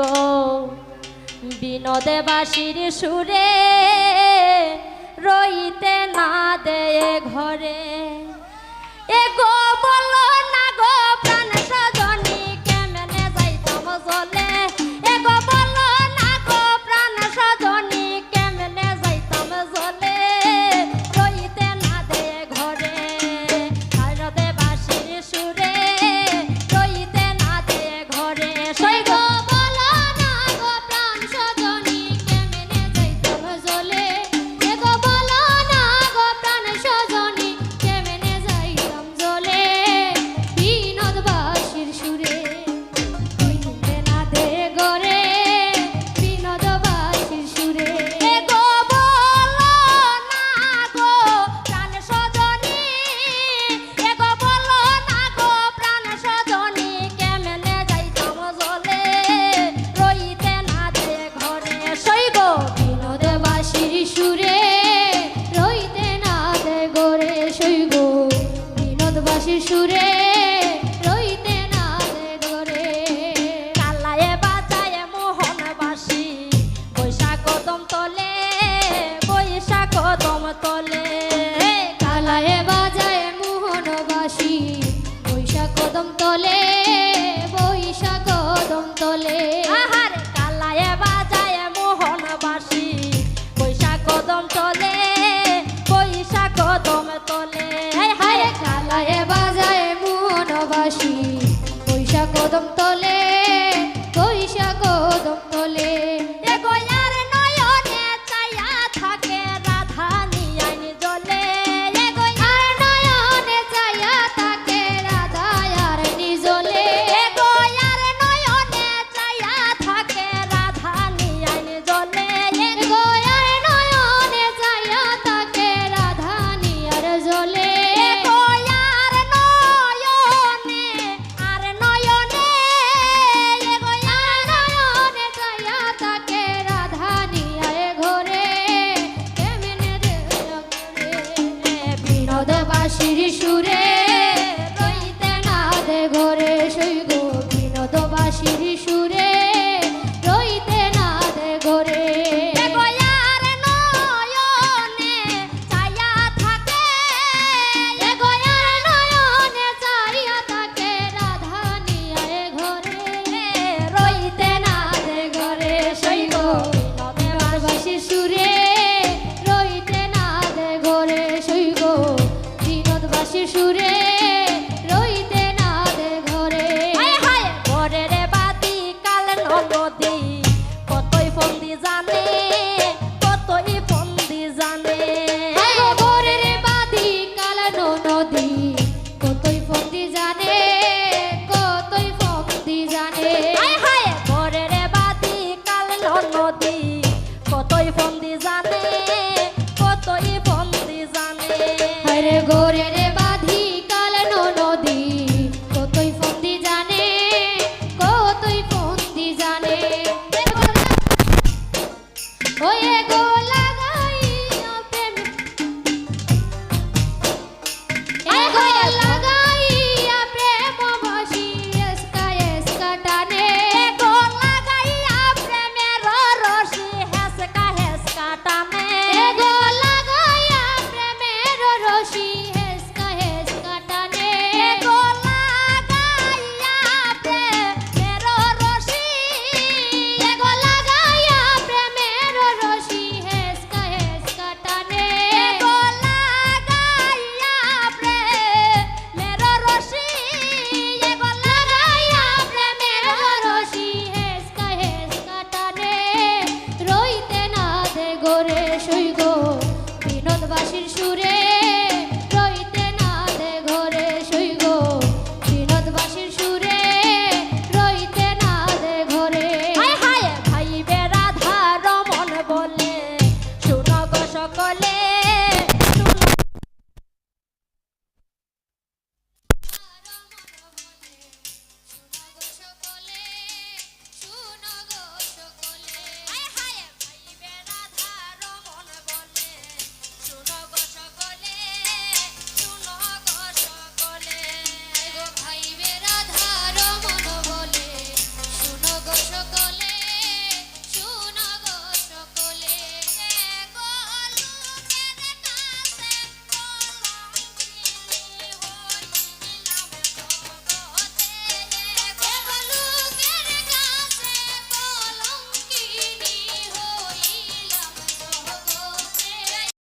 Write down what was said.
গো। বিনোদে বাসির সুরে রইতে না দে ঘরে। এগো সুরে কদম তলে you ফদি কতই ফদি জানে কতই ফদি জানে। কতই ফন্দি জানে কতই ফন্দি জানে। আরে নদী কতই ফন্দি জানে কতই ফন্দি জানে। be